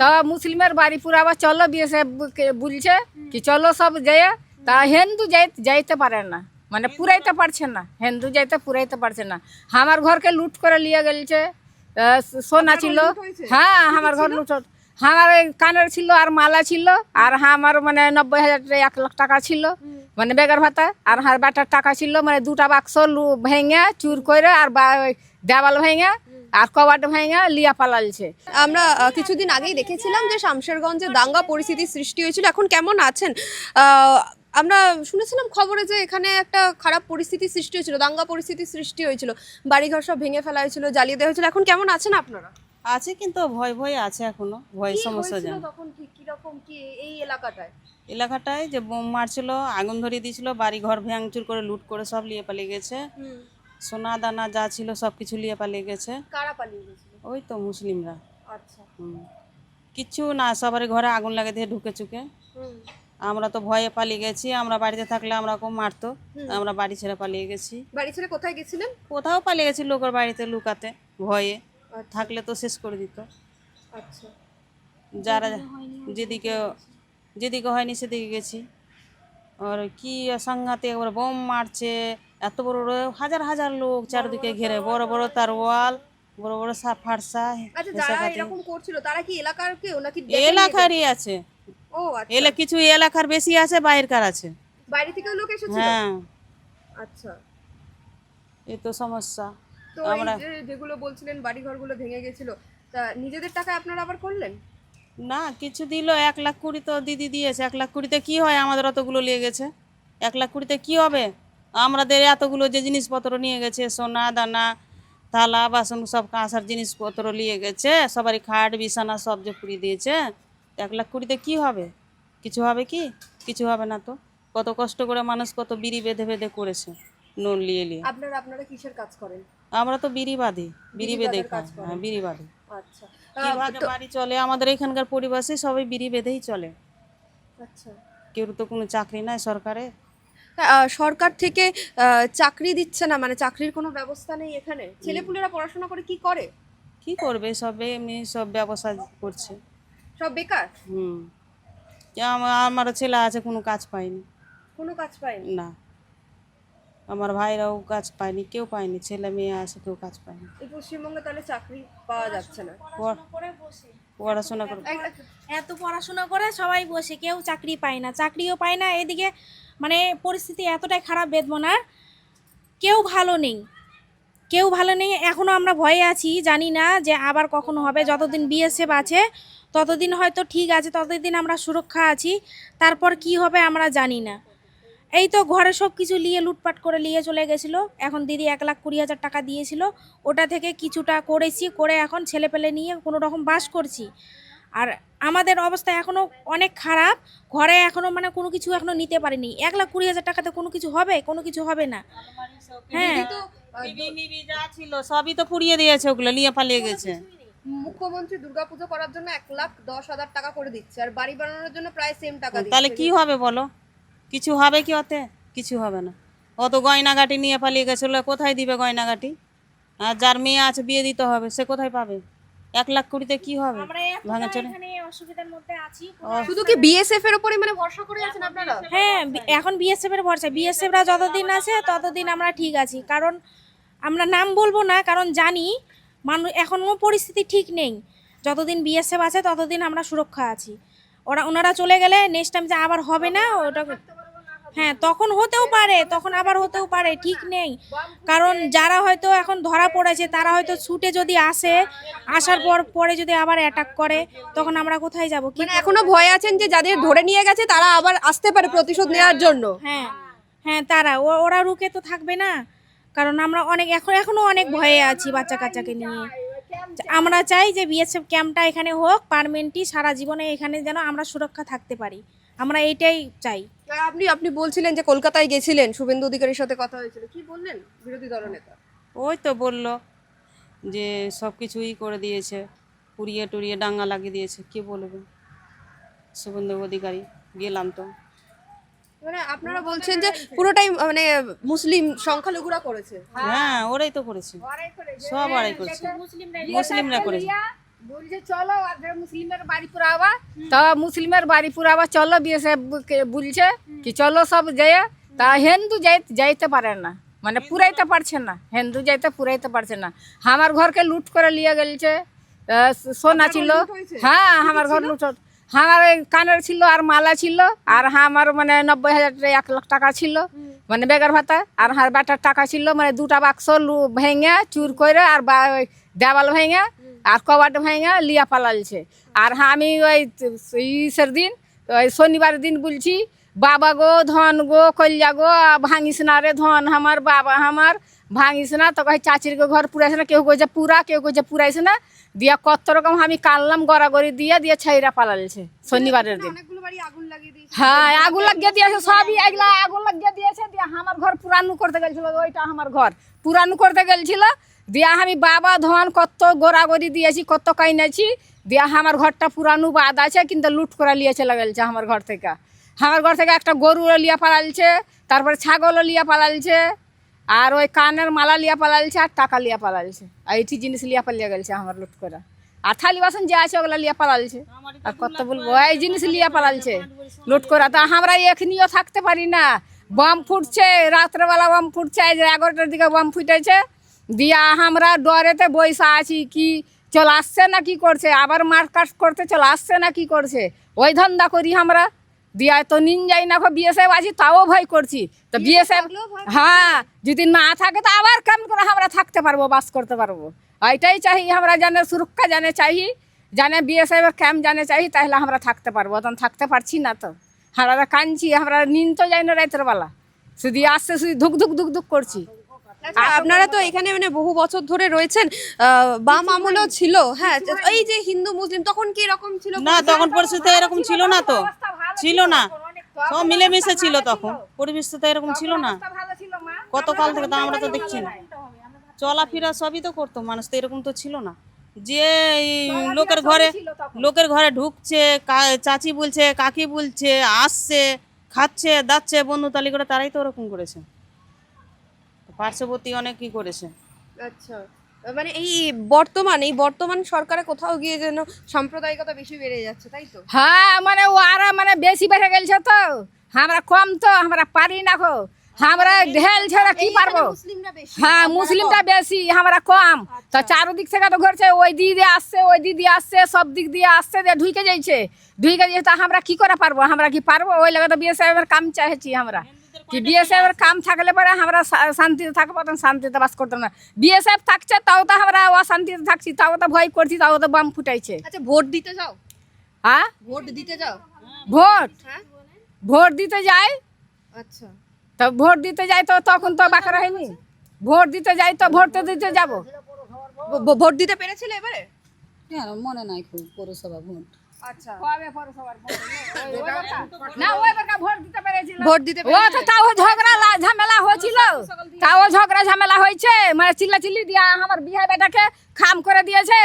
তা মুসলিমের বাড়ি পুরো আবার চলো বিএসএফ বলছে কি চলো সব যেয়ে। তা হিন্দু যাই যাইতে পারে না। মানে পুরাইতে পারছে না। হিন্দু যাইতে পুরাইতে পারছে না। আমার ঘরকে লুট করে নিয়ে গেলছে। সোনা ছিল। হ্যাঁ আমার ঘর লুট আমার কানের ছিল আর মালা ছিল। আর আমার মানে নব্বই হাজার এক লাখ টাকা ছিল। মানে বেগার ভাতা। আর হার বাটার টাকা ছিল। মানে দুটা বাক্স ভেঙে চুর করে আর দেওয়াল ভেঙে আর কবাট ভেঙে লিয়া পালালছে। আমরা কিছুদিন আগেই দেখেছিলাম যে শামশেরগঞ্জে দাঙ্গা পরিস্থিতি সৃষ্টি হয়েছিল। এখন কেমন আছেন? আমরা শুনেছিলাম খবরে যে এখানে একটা খারাপ পরিস্থিতি সৃষ্টি হয়েছিল দাঙ্গা পরিস্থিতি সৃষ্টি হয়েছিল। বাড়িঘর সব ভেঙে ফেলা হয়েছিল জ্বালিয়ে দেওয়া হয়েছিল। এখন কেমন আছেন আপনারা? আছে কিন্তু ভয় ভয় আছে এখনও ভয় সমস্যা হয়েছিল তখন কি কীরকম কি এই এলাকাটায়? এলাকাটায় যে বোম মারছিল আগুন ধরিয়ে দিয়েছিল বাড়ি ঘর ভাঙচুর করে লুট করে সব নিয়ে পালিয়ে গেছে। সোনা দানা যা ছিল সব কিছু নিয়ে পালিয়ে গেছে। কারা পালিয়ে গেছিল? ওই তো মুসলিমরা। আচ্ছা। হুম। কিচ্ছু না সবার ঘরে আগুন লাগে দিয়ে ঢুকে চুকে। আমরা তো ভয়ে পালিয়ে গেছি আমরা বাড়িতে থাকলে আমরা খুব মারতো। আমরা বাড়ি ছেড়ে পালিয়ে গেছি। বাড়ি ছেড়ে কোথায় গেছিলেন? কোথাও পালিয়ে গেছি লোকের বাড়িতে লুকাতে ভয়ে। থাকলে তো শেষ করে দিত। আচ্ছা। যারা যেদিকে যেদিকে হয়নি সেদিকে গেছি। আর কি সাংঘাতে একবার বোম মারছে এত বড় বড় হাজার হাজার লোক চারদিকে ঘিরে বড় বড় তার ওয়াল বড় বড় ফারসা আচ্ছা যারা এরকম করছিল তারা কি এলাকার কেউ নাকি এলাকারই আছে? ও আচ্ছা। এলে কিছু এলাকার বেশি আছে বাইরেকার আছে। বাইরে থেকে লোক এসেছিল? হ্যাঁ। আচ্ছা। এই তো সমস্যা। তো যে যেগুলো বলছিলেন বাড়ি ঘরগুলো ভেঙে গেছিল তা নিজেদের টাকায় আপনারা আবার করলেন? না কিছু দিল এক লাখ কুড়ি তো দিদি দিয়েছে এক লাখ কুড়িতে কি হয়? আমাদের অতগুলো নিয়ে গেছে এক লাখ কুড়িতে কি হবে? আমাদের এতগুলো যে জিনিসপত্র নিয়ে গেছে সোনা দানা থালা বাসন সব কাঁসার জিনিসপত্র নিয়ে গেছে সবারই খাট বিছানা সব যে পুড়িয়ে দিয়েছে এক লাখ কুড়িতে কি হবে? কিছু হবে কি? কিছু হবে না তো। কত কষ্ট করে মানুষ কত বিড়ি বেঁধে বেঁধে করেছে নুন নিয়ে নিয়ে। আপনারা আপনারা কিসের কাজ করেন? আমরা তো বিড়ি বাঁধি বিড়ি বেঁধে হ্যাঁ বিড়ি বাঁধি। আচ্ছা। কীভাবে বাড়ি চলে আমাদের এখানকার পরিবেশে সবাই বিড়ি বেঁধেই চলে। আচ্ছা। কেউ তো কোনো চাকরি নাই সরকারে। সরকার থেকে চাকরি দিচ্ছে না মানে চাকরির কোনো ব্যবস্থা নেই এখানে। ছেলেপুলেরা পড়াশোনা করে কি করে? কি করবে? সবে এমনি সব ব্যবসা করছে। সব বেকার? হুম। আমার আমারও ছেলে আছে কোনো কাজ পাইনি কোনো কাজ পাইনি না। আমার ভাইরাও কাজ পায়নি কেউ পায়নি ছেলে মেয়ে আছে কেউ কাজ পায়নি। পশ্চিমবঙ্গে তাহলে চাকরি পাওয়া যাচ্ছে না। পড়াশোনা করে এত পড়াশোনা করে সবাই বসে কেউ চাকরি পায় না চাকরিও পায় না এদিকে মানে পরিস্থিতি এতটাই খারাপ বেদমনার কেউ ভালো নেই কেউ ভালো নেই এখনও আমরা ভয়ে আছি জানি না যে আবার কখনো হবে যতদিন বিএসএফ আছে ততদিন হয়তো ঠিক আছে ততদিন আমরা সুরক্ষা আছি তারপর কি হবে আমরা জানি না। এই তো ঘরে সব কিছু নিয়ে লুটপাট করে নিয়ে চলে গেছিল। এখন দিদি এক লাখ কুড়ি হাজার টাকা দিয়েছিল। ওটা থেকে কিছুটা করেছি করে এখন ছেলে পেলে নিয়ে কোনো রকম বাস করছি। আর আমাদের অবস্থা এখনও অনেক খারাপ। ঘরে এখনও মানে কোনো কিছু এখনও নিতে পারিনি। এক লাখ কুড়ি হাজার টাকাতে কোনো কিছু হবে? কোনো কিছু হবে না। হ্যাঁ। যা ছিল সবই তো পুড়িয়ে দিয়েছে ওগুলো নিয়ে পালিয়ে গেছে। মুখ্যমন্ত্রী দুর্গাপুজো করার জন্য এক লাখ দশ হাজার টাকা করে দিচ্ছে। আর বাড়ি বানানোর জন্য প্রায় সেম টাকা তাহলে কি হবে বলো? কিছু হবে কি ওতে? কিছু হবে না। অত গয়নাগাটি নিয়ে পালিয়ে গেছিল কোথায় দিবে গয়নাগাটি? আর যার মেয়ে আছে বিয়ে দিতে হবে সে কোথায় পাবে? এক লাখ কুড়িতে কি হবে? আমরা এতটা ভাঙাচোরে এখানে অসুবিধার মধ্যে আছি। শুধু কি বিএসএফ এর উপরে মানে ভরসা করে আছেন আপনারা? হ্যাঁ এখন বিএসএফ এর ভরসা। বিএসএফরা যতদিন আছে ততদিন আমরা ঠিক আছি। কারণ আমরা নাম বলব না কারণ জানি মানুষ এখনও পরিস্থিতি ঠিক নেই। যতদিন বিএসএফ আছে ততদিন আমরা সুরক্ষা আছি। ওরা ওনারা চলে গেলে নেক্সট টাইম যে আবার হবে না ওটা হ্যাঁ তখন হতেও পারে তখন আবার হতেও পারে ঠিক নেই। কারণ যারা হয়তো এখন ধরা পড়েছে তারা হয়তো ছুটে যদি আসে আসার পর পরে যদি আবার অ্যাটাক করে তখন আমরা কোথায় যাব? মানে এখনও ভয় আছেন যে যাদের ধরে নিয়ে গেছে তারা আবার আসতে পারে প্রতিশোধ নেওয়ার জন্য। হ্যাঁ। হ্যাঁ তারা ও- ওরা রুকে তো থাকবে না। কারণ আমরা অনেক এখন এখনও অনেক ভয়ে আছি বাচ্চা কাচ্চাকে নিয়ে আমরা চাই যে বিএসএফ ক্যাম্পটা এখানে হোক পারমেন্টই সারা জীবনে এখানে যেন আমরা সুরক্ষা থাকতে পারি। আমরা এইটাই চাই। আপনি আপনি বলছিলেন যে কলকাতায় গেছিলেন শুভেন্দু অধিকারীর সাথে কথা হয়েছিল। কি বললেন বিরোধী দলনেতা ওই তো বলল যে সব কিছুই করে দিয়েছে পুড়িয়ে টুড়িয়ে ডাঙ্গা লাগিয়ে দিয়েছে। কি বলবে শুভেন্দু অধিকারী? গেলাম তো। মানে আপনারা বলছেন যে পুরোটাই মানে মুসলিম সংখ্যালঘুরা করেছে। হ্যাঁ ওরাই তো করেছে। সব আড়াই করেছে। মুসলিমরা করেছে। বলছে চলো যে মুসলিমের বাড়ি পুরাবা তা মুসলিমের বাড়ি পুরাবা চলো বিএসএফ বলছে কি চলো সব যেয়ে তা হিন্দু যাই যাইতে পারে না। মানে পুরাইতে পারছে না। হিন্দু যাইতে পুরাইতে পারছে না। আমার ঘরকে লুট করে নিয়ে গেলছে সোনা ছিল। হ্যাঁ আমার ঘর লুট আমার ওই কানের ছিল আর মালা ছিল, আর আমার মানে নব্বই হাজার এক লাখ টাকা ছিল মানে বেগার ভাতা, আর হার বাটার টাকা ছিল মানে দুটা বাক্স ভেঙে, চুর করে, আর দেওয়াল ভেঙে, আর কবাট ভেঙে লিয়া পালালছে। আর হ্যাঁ আমি ওই ইসের দিন, ওই শনিবার দিন বলছি, বাবা গো, ধন গো, কল্যা গো, ভাঙিস না রে ধন আমার, বাবা আমার ভাঙিস না তো চাচির গো ঘর পুরাইছে না, কেউ কইছে পুরা, কেউ কইছে পুরাইছে না দিয়া কত রকম আমি কানলাম গড়াগড়ি দিয়ে দিয়ে ছাইরা পালালছে শনিবারের দিন। হ্যাঁ আগুন লাগিয়ে দিয়েছে সবই এগুলা আগুন লাগিয়ে দিয়েছে দিয়ে আমার ঘর পুরানো করতে গেছিল ওইটা আমার ঘর। পুরানো করতে গেছিল দিয়া আমি বাবা ধন কত গোড়াগড়ি দিয়েছি কত কাইনেছি দিয়া আমার ঘরটা পুরানো বাদ আছে কিন্তু লুট করে লিয়ে চলে গেছে আমার ঘর থেকে। আমার ঘর থেকে একটা গরু লিয়া পালালছে তারপরে ছাগলও লিয়া পালালছে আর ওই কানের মালা লিয়া পালালছে আর টাকা লিয়া পালালছে। আর এইটি জিনিস লিয়া পালিয়ে গেলছে আমার লুট করে। আর থালি বাসন যে আছে ওগুলা লিয়া পালালছে। আর কত বলব এই জিনিস লিয়া পালালছে। লুট করে, তা আমরা এখনিও থাকতে পারি না। বম ফুটছে, রাত্রেবেলা বম ফুটছে যে এগারোটার দিকে বম ফুটেছে। দিয়া আমরা ডরেতে বৈশা আছি, কি চলে আসছে না কি করছে? আবার মারকাট করতে চলে আসছে না কি করছে? ওই ধান্দা করি আমরা। দিয়া তো নিন যাই না বিএসএফ আছি তাও ভয় করছি। তো বিএসএফ হ্যাঁ যদি না থাকে তো আবার কেমন করে আমরা থাকতে পারব বাস করতে পারব? এইটাই চাই আমরা জানে সুরক্ষা জানে চাই জানে বিএসএফ ক্যাম্প জানে চাই তাহলে আমরা থাকতে পারব। তখন থাকতে পারছি না তো। আমরা কাঁদছি আমরা নিন তো যাই না রাতের বেলা। শুধু আসছে শুধু ধুক ধুক ধুক ধুক করছি। আচ্ছা, আপনারা তো এখানে মানে বহু বছর ধরে রয়েছেন আহ, বাম আমলও ছিল হ্যাঁ এই যে হিন্দু মুসলিম তখন কি এরকম ছিল না তখন পরিস্থিতি এরকম ছিল না তো। ছিল না। সব মিলেমিশে ছিল তখন। পরিবেশ তো এরকম ছিল না। ভালো ছিল মা কত কাল থেকে তো আমরা তো দেখছি না। চলাফেরা সবই তো করতো মানুষ তো এরকম তো ছিল না। যে এই লোকের ঘরে লোকের ঘরে ঢুকছে চাচি বলছে কাকি বলছে আসছে খাচ্ছে দাচ্ছে বন্ধু তালি করে তারাই তো ওরকম করেছে। পার্শ্ববর্তী অনেক কি করেছে। আচ্ছা। মানে এই বর্তমান এই বর্তমান সরকারে কোথাও গিয়ে যেন সাম্প্রদায়িকতা বেশি বেড়ে যাচ্ছে তাই তো? হ্যাঁ মানে ওরা মানে বেশি বেড়ে গেছে তো আমরা কম তো আমরা পারি না গো। আমরা ঢেল ছাড়া কি পারব? হ্যাঁ মুসলিমটা বেশি আমরা কম। তো চারোদিক থেকে তো ঘুরছে ওই দিদি আসছে ওই দিদি আসছে সব দিক দিয়ে আসছে দিয়ে ঢুকে যাইছে। ঢুকে যাইছে তা আমরা কি করে পারব? আমরা কি পারব? ওই লাগে তো বিএসএফ এর কাম চাইছি আমরা। কি বিএসএফ এর কাম থাকলে পরে আমরা শান্তিতে থাকব তখন শান্তিতে বাস করতাম না। বিএসএফ থাকছে তাও তো আমরা অশান্তিতে থাকছি তাও তো ভয় করছি তাও তো বাম ফুটাইছে। আচ্ছা ভোট দিতে যাও। হ্যাঁ ভোট দিতে যাও। ভোট। হ্যাঁ ভোট দিতে যাই। আচ্ছা। তো ভোট দিতে যাই তো তখন তো বাঁকড়া হয়নি ভোট দিতে যাই তো ভোট তো দিতে যাব। ভোট দিতে পেরেছিলে এবারে? হ্যাঁ মনে নাই খুব পৌরসভা ভোট। খাম করে দিয়েছে।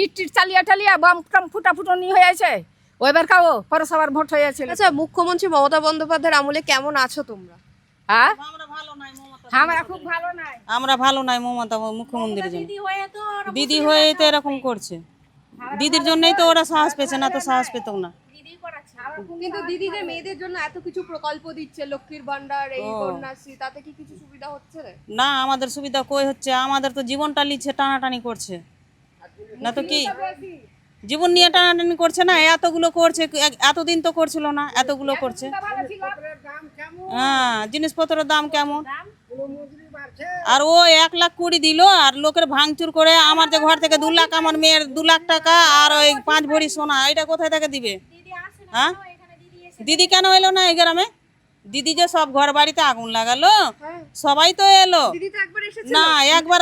ইট চালিয়ে টালিয়ে বম টম ফুটা ফুটনি হয়েছে ওই বেরকা ও পৌরসভার ভোট হয়েছিল আচ্ছা মুখ্যমন্ত্রী মমতা বন্দ্যোপাধ্যায়ের আমলে কেমন আছো তোমরা? হ্যাঁ আমরা ভালো নাই মমতা আমরা খুব ভালো নাই। আমরা ভালো নাই মমতা মুখ্যমন্ত্রীর জন্য। দিদি হয়ে তো এরকম করছে। দিদির জন্যই তো ওরা সাহস পেয়েছে না তো সাহস পেত না। কিন্তু দিদি যে মেয়েদের জন্য এত কিছু প্রকল্প দিচ্ছে লক্ষ্মীর ভান্ডার এই কন্যাশ্রী তাতে কি কিছু সুবিধা হচ্ছে না আমাদের সুবিধা কই হচ্ছে? আমাদের তো জীবনটা লিচ্ছে টানাটানি করছে। না তো কি? জীবন নিয়ে টানাটানি করছে না এতগুলো করছে এতদিন তো করছিল না এতগুলো করছে। হ্যাঁ জিনিসপত্রের দাম কেমন? আর ও এক লাখ কুড়ি দিল আর লোকের ভাঙচুর করে আমার যে ঘর থেকে দু লাখ আমার মেয়ের দু লাখ টাকা আর ওই পাঁচ ভরি সোনা এটা কোথায় থেকে দিবে? হ্যাঁ? দিদি কেন এলো না এই গ্রামে? দিদি যে সব ঘর বাড়িতে আগুন লাগালো সবাই তো এলো। এসেছে না একবার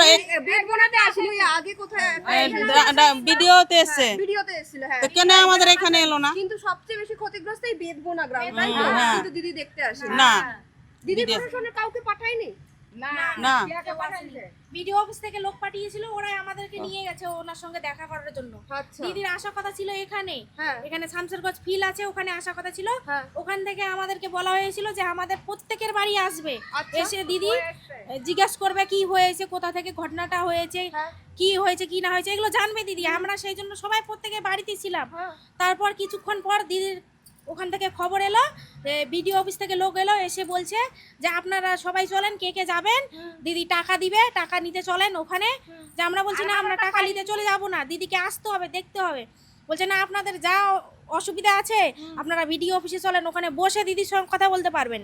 ভিডিওতে এসছে। ভিডিওতে এসেছিল হ্যাঁ। তো কেন আমাদের এখানে এলো না? কিন্তু সবচেয়ে বেশি ক্ষতিগ্রস্ত এই বেদবোনা গ্রাম তাই তো? হ্যাঁ। কিন্তু দিদি দেখতে আসে না। দিদি প্রশাসনের কাউকে পাঠায়নি? না ভিডিও অফিস থেকে লোক পাঠিয়েছিল ওরাই আমাদেরকে নিয়ে গেছে ওনার সঙ্গে দেখা করার জন্য। আচ্ছা। দিদির আসার কথা ছিল এখানে। হ্যাঁ। এখানে শামসেরগঞ্জ ফিল আছে ওখানে আসার কথা ছিল। হ্যাঁ। ওখান থেকে আমাদেরকে বলা হয়েছিল যে আমাদের প্রত্যেকের বাড়ি আসবে। আচ্ছা। এসে দিদি জিজ্ঞেস করবে কি হয়েছে কোথা থেকে ঘটনাটা হয়েছে হ্যাঁ। কি হয়েছে কি না হয়েছে এগুলো জানবে দিদি। আমরা সেই জন্য সবাই প্রত্যেকে বাড়িতে ছিলাম। তারপর কিছুক্ষণ পর দিদির ওখান থেকে খবর এলো বিডিও অফিস থেকে লোক এলো এসে বলছে যে আপনারা সবাই চলেন কে কে যাবেন? দিদি টাকা দিবে টাকা নিতে চলেন ওখানে। যে আমরা বলছি না আমরা টাকা নিতে চলে যাব না দিদিকে আসতে হবে দেখতে হবে। বলছে না আপনাদের যা অসুবিধা আছে আপনারা ভিডিও অফিসে চলেন ওখানে বসে দিদির সঙ্গে কথা বলতে পারবেন।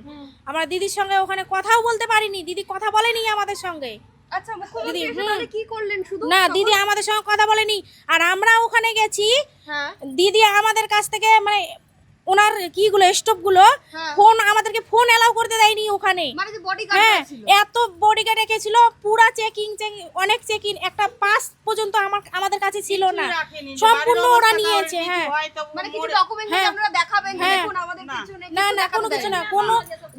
আমরা দিদির সঙ্গে ওখানে কথাও বলতে পারিনি দিদি কথা বলেনি আমাদের সঙ্গে। আচ্ছা না দিদি আমাদের সঙ্গে কথা বলেনি আর আমরা ওখানে গেছি হ্যাঁ। দিদি আমাদের কাছ থেকে মানে ওনার কিগুলো স্টোভগুলো হ্যাঁ। ফোন আমাদেরকে ফোন এলাও করতে দেয়নি ওখানে মানে হ্যাঁ এত বডিগার্ড রেখেছিল পুরা চেকিং অনেক চেকিং একটা পাস পর্যন্ত আমার আমাদের কাছে ছিল না সম্পূর্ণ ওরা নিয়েছে, হ্যাঁ। হয় মানে হ্যাঁ। হ্যাঁ। দেখুন আমাদের না। না কোনো কিছু না কোনো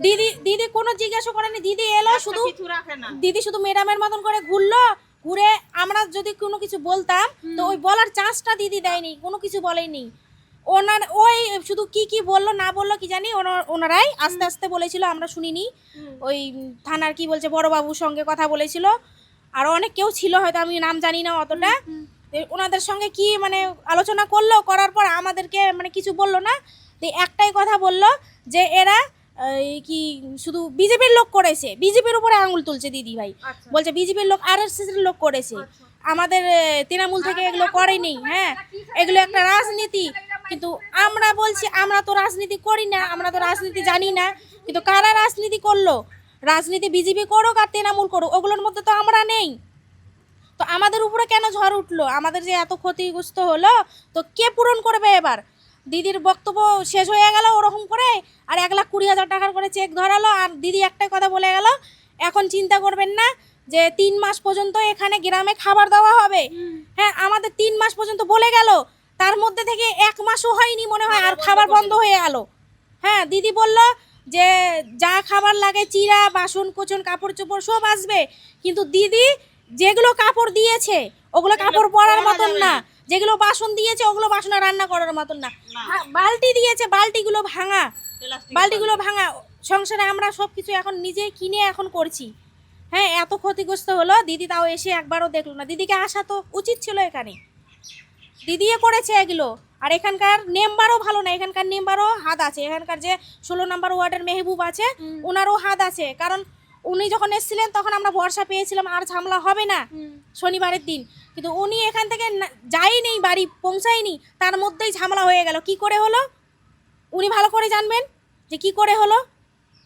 দিদি দিদি কোনো জিজ্ঞাসা করেনি দিদি এলো শুধু রাখে না দিদি শুধু ম্যাডামের মতন করে ঘুরলো ঘুরে আমরা যদি কোনো কিছু বলতাম তো ওই বলার চান্সটা দিদি দেয়নি কোনো কিছু বলেনি ওনার ওই শুধু কি কি বলল না বলল কি জানি ওনা- ওনারাই আস্তে আস্তে বলেছিল আমরা শুনিনি। ওই থানার কি বলছে বড়বাবুর সঙ্গে কথা বলেছিল। আর অনেক কেউ ছিল হয়তো আমি নাম জানি না অতটা। ওনাদের সঙ্গে কি মানে আলোচনা করল করার পর আমাদেরকে মানে কিছু বলল না। তো একটাই কথা বলল যে এরা কি শুধু বিজেপির লোক করেছে বিজেপির উপরে আঙুল তুলছে দিদি ভাই। আচ্ছা। বলছে বিজেপির লোক আর এস লোক করেছে। আমাদের এ, তৃণমূল থেকে এগুলো করেনি হ্যাঁ। এগুলো একটা রাজনীতি। কিন্তু আমরা বলছি আমরা তো রাজনীতি করি না আমরা তো রাজনীতি জানি না। কিন্তু কারা রাজনীতি করল? রাজনীতি বিজেপি করুক আর তৃণমূল করুক ওগুলোর মধ্যে তো আমরা নেই। তো আমাদের উপরে কেন ঝড় উঠল? আমাদের যে এত ক্ষতিগ্রস্ত হলো তো কে পূরণ করবে এবার? দিদির বক্তব্য শেষ হয়ে গেল ওরকম করে আর এক লাখ কুড়ি হাজার টাকার করে চেক ধরালো আর দিদি একটাই কথা বলে গেল এখন চিন্তা করবেন না যে তিন মাস পর্যন্ত এখানে গ্রামে খাবার দেওয়া হবে। হ্যাঁ আমাদের তিন মাস পর্যন্ত বলে গেল তার মধ্যে থেকে এক মাসও হয়নি মনে হয় আর খাবার বন্ধ হয়ে গেল হ্যাঁ দিদি বলল যে যা খাবার লাগে চিরা বাসন কোচন কাপড় চোপড় সব আসবে। কিন্তু দিদি যেগুলো কাপড় দিয়েছে ওগুলো কাপড় পরার মতন না। যেগুলো বাসন দিয়েছে ওগুলো বাসনে রান্না করার মতন না। হ্যাঁ, বালতি দিয়েছে বালতিগুলো ভাঙা। বালতিগুলো ভাঙা। সংসারে আমরা সব কিছু এখন নিজে কিনে এখন করছি। হ্যাঁ এত ক্ষতিগ্রস্ত হলো দিদি তাও এসে একবারও দেখল না। দিদিকে আসা তো উচিত ছিল এখানে। দিদিয়ে করেছে এগুলো। আর এখানকার নেম্বারও ভালো না এখানকার নেম্বারও হাত আছে। এখানকার যে ষোলো নম্বর ওয়ার্ডের মেহবুব আছে ওনারও হাত আছে। কারণ উনি যখন এসেছিলেন তখন আমরা ভরসা পেয়েছিলাম আর ঝামেলা হবে না শনিবারের দিন। কিন্তু উনি এখান থেকে যায়নি বাড়ি পৌঁছায়নি তার মধ্যেই ঝামেলা হয়ে গেল। কি করে হলো? উনি ভালো করে জানবেন যে কি করে হলো?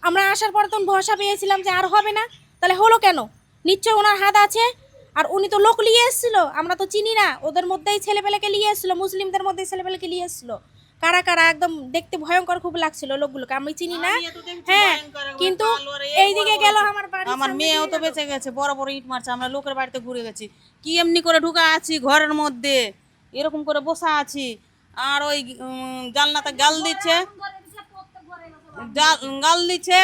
আমরা আসার পর তখন ভরসা পেয়েছিলাম যে আর হবে না। তাহলে হলো কেন? নিশ্চয় ওনার হাত আছে। আর উনি তো লোক নিয়ে এসেছিল আমরা তো চিনি না। ওদের মধ্যেই ছেলেপেলেকে নিয়ে এসেছিল মুসলিমদের মধ্যেই ছেলেপেলেকে নিয়ে এসেছিল। কারা কারা একদম দেখতে ভয়ঙ্কর খুব লাগছিল লোকগুলোকে আমি চিনি না। হ্যাঁ কিন্তু এইদিকে গেল আমার বাড়ি আমার মেয়েও তো বেঁচে গেছে বড় বড় ইট মারছে আমরা লোকের বাড়িতে ঘুরে গেছি। কি এমনি করে ঢুকা আছি ঘরের মধ্যে? এরকম করে বসা আছি। আর ওই জানলাতে গাল দিচ্ছে। গাল দিচ্ছে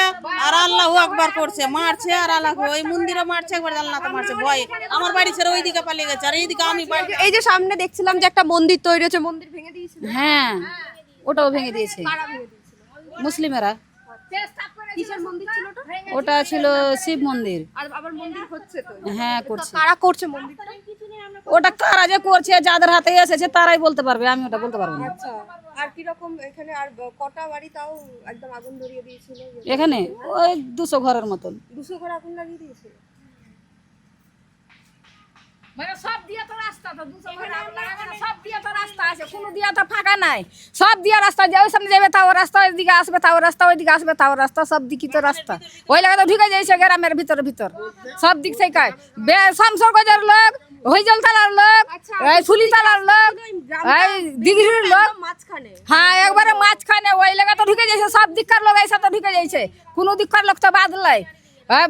আর আল্লাহ একবার করছে মারছে আর আল্লাহ ওই মন্দিরে মারছে একবার জালনাতে মারছে ভয়। আমার বাড়ি ছেড়ে ওইদিকে পালিয়ে গেছে আর এইদিকে আমি এই যে সামনে দেখছিলাম যে একটা মন্দির তৈরি হচ্ছে মন্দির ভেঙে দিয়েছে হ্যাঁ ওটাও ভেঙে দিয়েছে। মুসলিমেরা। কিসের মন্দির ছিল ওটা? ওটা ছিল শিব মন্দির। আর আবার মন্দির হচ্ছে তো। হ্যাঁ করছে। কারা করছে মন্দিরটা? ওটা কারা যে করছে যাদের হাতে এসেছে তারাই বলতে পারবে আমি ওটা বলতে পারব না। আচ্ছা আর কি রকম এখানে আর কটা বাড়ি তাও একদম আগুন ধরিয়ে দিয়েছিল? এখানে ওই দুশো ঘরের মতন। দুশো ঘর আগুন লাগিয়ে দিয়েছিল? মানে সব দিয়ে তো রাস্তা তো দুশো ঘর আগুন লাগাবে না, সব দিয়ে তো রাস্তা আছে কোনো দিয়ে তো ফাঁকা নাই। সব দিয়ে রাস্তা যে ওই সামনে যাবে তাও রাস্তা ওইদিকে আসবে তাও রাস্তা ওইদিকে আসবে তাও রাস্তা সব দিকই তো রাস্তা। ওই লাগা তো ঢুকে যাইছে গ্রামের ভিতর ভিতর। সব দিক থেকে গজার লোক হইজল তালার লোক এই সুলি তালার লোক দিঘির লোক। হ্যাঁ একবারে মাঝখানে ওই লাগা তো ঢুকে যাইছে সব দিককার লোক এসে তো ঢুকে যাইছে। কোনো দিককার লোক তো বাদ লাই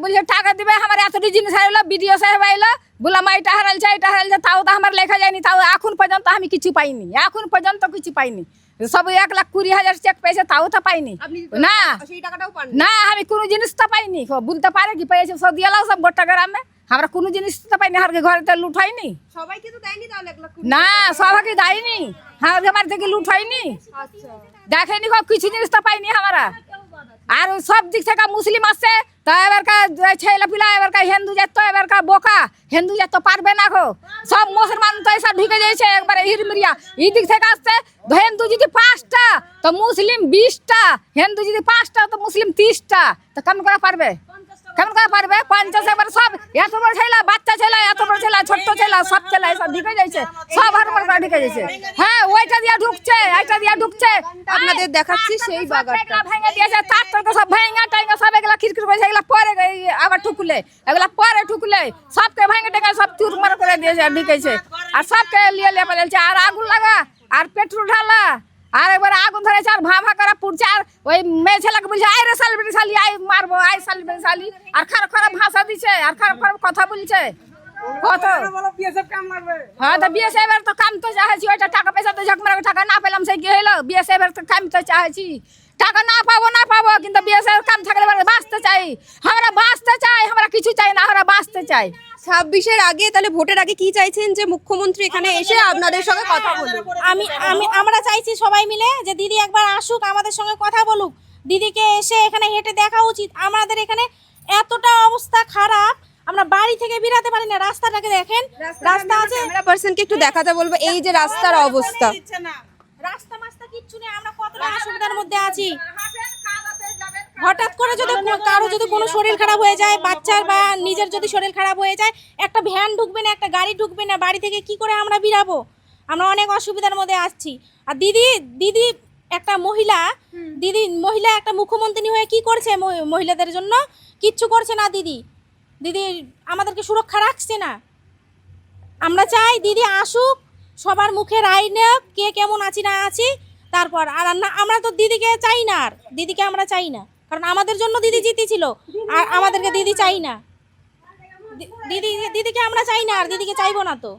বলছে টাকা দিবে আমার এতটি জিনিস হারাইলো বিডিও সাহেব আইলো বললাম এটা হারালছে এটা হারালছে তাও তো আমার লেখা যায়নি তাও এখন পর্যন্ত আমি কিছু পাইনি এখন পর্যন্ত কিছু পাইনি সব এক লাখ কুড়ি হাজার চেক পেয়েছে তাও তো পাইনি আপনি না সেই টাকাটাও পান না আমি কোনো জিনিস তো পাইনি ও বলতে পারে কি পেয়েছে সব দিয়ে সব গোটা গ্রামে আমরা কোনো জিনিস তো পাইনি হারকে ঘরে তো লুট হয়নি সবাইকে তো দেয়নি তাহলে এক লাখ কুড়ি না সবাইকে দেয়নি আমাদের বাড়ি থেকে লুট হয়নি আচ্ছা দেখেনি কো কিছু জিনিস তো পাইনি আমরা আর সব দিক থেকে মুসলিম আসছে তো এবারকার ছেলে পিলা এবারকার হিন্দু জাত তো এবারকার বোকা। হিন্দু জাত তো পারবে না গো। সব মুসলমান তো এসব ঢুকে যাইছে একবারে হিরমিরিয়া এই দিক থেকে আসছে হিন্দু যদি পাঁচটা, তো মুসলিম বিশটা, হিন্দু যদি পাঁচটা, তো মুসলিম তিরিশটা। তো কেমন করে পারবে? কেমন করে পারবে? পঞ্চাশ এবার সব এত বড় ছেলে বাচ্চা ছেলে এত বড় ছেলে ছোট্ট ছেলে সব ছেলে সব ঢুকে যাইছে সব হার করে ঢুকে যাইছে হ্যাঁ ওইটা দিয়া ঢুকছে এইটা দিয়া ঢুকছে। আপনাদের দেখাচ্ছি সেই বাগানটা। ভেঙে দিয়েছে তার তর্ক সব ভেঙে টাইঙে সব এগুলা খিরখির করেছে এগুলা পরে আবার ঠুকলে এগুলা পরে ঠুকলে সবকে ভেঙে টেঙে সব চুরমার করে দিয়েছে আর ঢুকেছে। আর সবকে লিয়ে লিয়ে আর আগুন লাগা আর পেট্রোল ঢালা আর একবার আগুন ধরেছে আর ভা ভা করে আর ওই মেয়ে ছেলেকে বলছে আই রে সালবেটি শালি আই মারবো আই সালবেটি শালি। আর খারাপ খারাপ ভাষা দিছে আর খারাপ খারাপ কথা বলছে। কত? হ্যাঁ তো বিএসএফ এর তো কাম তো চাইছি, ওইটা টাকা পয়সা তো ঝকমারা টাকা না পেলাম, সে কি হইল? বিএসএফ এর তো কাম তো চাইছি। টাকা না পাবো না পাবো, কিন্তু বিএসএফ কাম থাকলে বাঁচতে চাই। আমরা বাঁচতে চাই, আমরা কিছু চাই না, আমরা বাঁচতে চাই। ছাব্বিশের আগে তাহলে ভোটের আগে কি চাইছেন যে মুখ্যমন্ত্রী এখানে এসে আপনাদের সঙ্গে কথা বলুন আমি আমি আমরা চাইছি সবাই মিলে যে দিদি একবার আসুক আমাদের সঙ্গে কথা বলুক। দিদিকে এসে এখানে হেঁটে দেখা উচিত। আমাদের এখানে এতটা অবস্থা খারাপ আমরা বাড়ি থেকে বেরাতে পারি না। রাস্তাটাকে দেখেন। রাস্তা আছে। ক্যামেরা পার্সনকে একটু দেখাতে বলব এই যে রাস্তার অবস্থা। রাস্তা মাস্তা কিচ্ছু নেই আমরা কতটা অসুবিধার মধ্যে আছি? হঠাৎ করে যদি কারও যদি কোনো শরীর খারাপ হয়ে যায় বাচ্চার বা নিজের যদি শরীর খারাপ হয়ে যায় একটা ভ্যান ঢুকবে না একটা গাড়ি ঢুকবে না বাড়ি থেকে কি করে আমরা বিরাবো? আমরা অনেক অসুবিধার মধ্যে আসছি। আর দিদি দিদি একটা মহিলা দিদি মহিলা একটা মুখ্যমন্ত্রী হয়ে কি করছে মহিলাদের জন্য? কিচ্ছু করছে না দিদি। দিদি আমাদেরকে সুরক্ষা রাখছে না। আমরা চাই দিদি আসুক সবার মুখে রায় নেক কে কেমন আছি না আছি তারপর আর না আমরা তো দিদিকে চাই না আর। দিদিকে আমরা চাই না। কারণ আমাদের জন্য দিদি জিতেছিল আর আমাদেরকে দিদি চাই না। দিদি, দিদিকে আমরা চাই না, আর দিদিকে চাইব না তো।